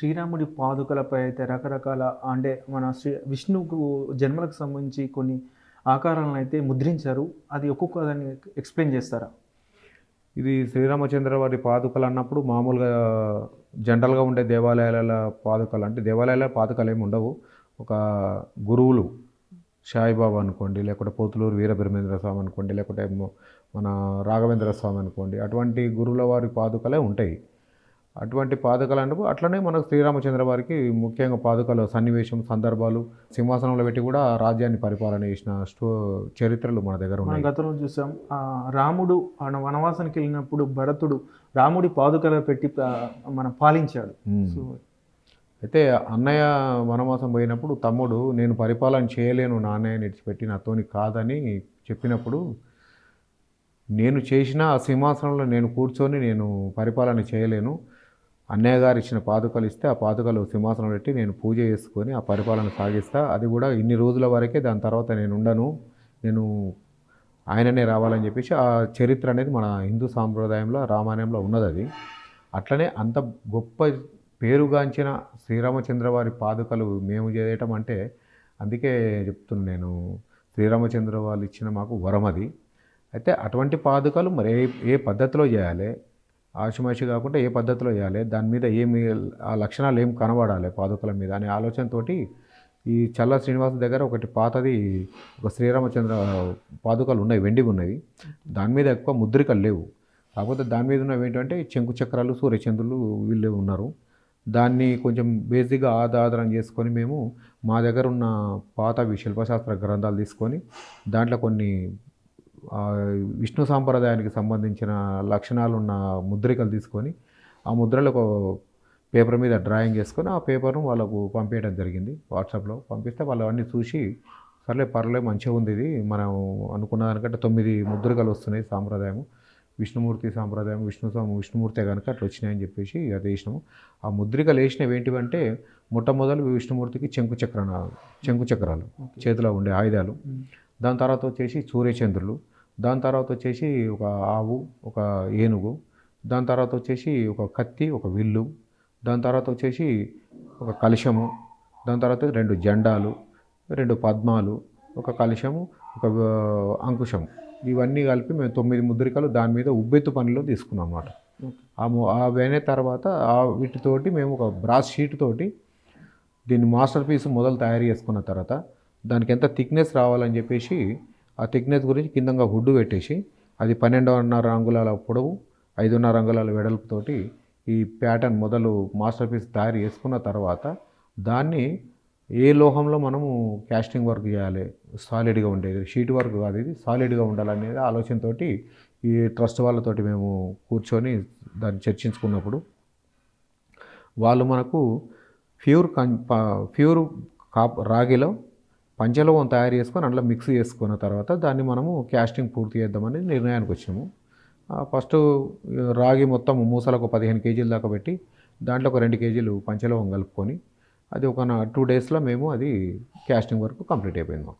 శ్రీరాముడి పాదుకలపై అయితే రకరకాల అంటే మన శ్రీ విష్ణువుకు జన్మలకు సంబంధించి కొన్ని ఆకారాలను అయితే ముద్రించారు. అది ఒక్కొక్క దాన్ని ఎక్స్ప్లెయిన్ చేస్తారా? ఇది శ్రీరామచంద్ర వారి పాదుకలు అన్నప్పుడు మామూలుగా జనరల్గా ఉండే దేవాలయాల పాదుకలు అంటే దేవాలయాల పాదుకలు ఏమి ఉండవు. ఒక గురువులు సాయిబాబా అనుకోండి లేకుంటే పోతులూరు వీరబ్రహ్మేంద్ర స్వామి అనుకోండి లేకుంటే మన రాఘవేంద్ర స్వామి అనుకోండి అటువంటి గురువుల వారి పాదుకలే ఉంటాయి. అటువంటి పాదుకలు అంటే అట్లనే మనకు శ్రీరామచంద్ర వారికి ముఖ్యంగా పాదుకల సన్నివేశం సందర్భాలు సింహాసనంలో పెట్టి కూడా రాజ్యాన్ని పరిపాలన చేసిన స్టో చరిత్రలు మన దగ్గర ఉన్నాయి. గతంలో చూసాం ఆ రాముడు ఆయన వనవాసానికి వెళ్ళినప్పుడు భరతుడు రాముడి పాదుకలు పెట్టి మన పాలించాడు. సో అయితే అన్నయ్య వనవాసం పోయినప్పుడు తమ్ముడు నేను పరిపాలన చేయలేను నాన్నయ్య విడిచిపెట్టి నాతోని కాదని చెప్పినప్పుడు నేను చేసిన ఆ సింహాసనంలో నేను కూర్చొని నేను పరిపాలన చేయలేను. అన్నయ్య గారు ఇచ్చిన పాదుకలు ఇస్తే ఆ పాదుకలు సింహాసనం పెట్టి నేను పూజ చేసుకొని ఆ పరిపాలన సాగిస్తా. అది కూడా ఇన్ని రోజుల వరకే దాని తర్వాత నేను ఉండను. నేను ఆయననే రావాలని చెప్పేసి ఆ చరిత్ర అనేది మన హిందూ సాంప్రదాయంలో రామాయణంలో ఉన్నది అది. అట్లనే అంత గొప్ప పేరుగాంచిన శ్రీరామచంద్ర వారి పాదుకలు మేము చేయటం అంటే అందుకే చెప్తున్నాను నేను. శ్రీరామచంద్ర వాళ్ళు ఇచ్చిన మాకు వరం అది. అయితే అటువంటి పాదుకలు మరి ఏ ఏ పద్ధతిలో చేయాలి? ఆశమాషి కాకుండా ఏ పద్ధతిలో చేయాలి దాని మీద ఏమి ఆ లక్షణాలు ఏం కనబడాలి పాదుకల మీద అనే ఆలోచనతోటి ఈ చల్ల శ్రీనివాస దగ్గర ఒకటి పాతది ఒక శ్రీరామచంద్ర పాదుకలు ఉన్నాయి వెండివి ఉన్నవి. దాని మీద ఎక్కువ ముద్రికలు లేవు. కాకపోతే దాని మీద ఉన్నవి ఏంటంటే చెంకు చక్రాలు సూర్యచంద్రులు వీళ్ళు ఉన్నారు. దాన్ని కొంచెం బేసిక్గా ఆధారం చేసుకొని మేము మా దగ్గర ఉన్న పాతవి శిల్పశాస్త్ర గ్రంథాలు తీసుకొని దాంట్లో కొన్ని విష్ణు సాంప్రదాయానికి సంబంధించిన లక్షణాలు ఉన్న ముద్రికలు తీసుకొని ఆ ముద్రలు ఒక పేపర్ మీద డ్రాయింగ్ చేసుకొని ఆ పేపర్ను వాళ్ళకు పంపించడం జరిగింది. వాట్సాప్లో పంపిస్తే వాళ్ళు అన్నీ చూసి సర్లే పర్లే మంచిగా ఉంది ఇది. మనం అనుకున్న దానికంటే తొమ్మిది ముద్రికలు వస్తున్నాయి సాంప్రదాయం విష్ణుమూర్తి సాంప్రదాయం విష్ణు విష్ణుమూర్తే కనుక అట్లా వచ్చినాయని చెప్పేసి అది వేసినాము. ఆ ముద్రికలు వేసినవి ఏంటివంటే మొట్టమొదలు విష్ణుమూర్తికి చెంకు చక్ర చెంకు చక్రాలు చేతిలో ఉండే ఆయుధాలు. దాని తర్వాత వచ్చేసి సూర్యచంద్రులు దాని తర్వాత వచ్చేసి ఒక ఆవు ఒక ఏనుగు దాని తర్వాత వచ్చేసి ఒక కత్తి ఒక విల్లు దాని తర్వాత వచ్చేసి ఒక కలశము దాని తర్వాత రెండు జెండాలు రెండు పద్మాలు ఒక కలశము ఒక ఆ, అంకుశం ఇవన్నీ కలిపి మేము తొమ్మిది ముద్రికలు దాని మీద ఉబ్బెత్తు పనిలో తీసుకున్నాం అన్నమాట. ఆ ము- ఆ వేనే తర్వాత ఆ వీటితోటి మేము ఒక బ్రాస్ షీట్ తోటి దీన్ని మాస్టర్ పీస్ మొదలు తయారు చేసుకున్న తర్వాత దానికి ఎంత థిక్నెస్ రావాలని చెప్పేసి ఆ థిక్నెస్ గురించి కిందంగా హుడ్డు పెట్టేసి అది పన్నెండున్నర అంగుళాల పొడవు ఐదున్నర అంగుళాల వెడల్పుతోటి ఈ ప్యాటర్న్ మొదలు మాస్టర్ పీస్ తయారు చేసుకున్న తర్వాత దాన్ని ఏ లోహంలో మనము క్యాస్టింగ్ వర్క్ చేయాలి? సాలిడ్గా ఉండేది. షీట్ వర్క్ కాదు ఇది. సాలిడ్గా ఉండాలనేది ఆలోచనతో ఈ ట్రస్ట్ వాళ్ళతోటి మేము కూర్చొని దాన్ని చర్చించుకున్నప్పుడు వాళ్ళు మనకు ప్యూర్ కం ప్యూర్ కాప్ రాగిలో పంచలోహం తయారు చేసుకొని అందులో మిక్స్ చేసుకున్న తర్వాత దాన్ని మనము క్యాస్టింగ్ పూర్తి చేద్దామని నిర్ణయానికి వచ్చినాము. ఫస్ట్ రాగి మొత్తం మూసలకు పదిహేను కేజీల దాకా పెట్టి దాంట్లో ఒక రెండు కేజీలు పంచలోహం కలుపుకొని అది ఒక టూ డేస్లో మేము అది క్యాస్టింగ్ వరకు కంప్లీట్ అయిపోయింది మాకు.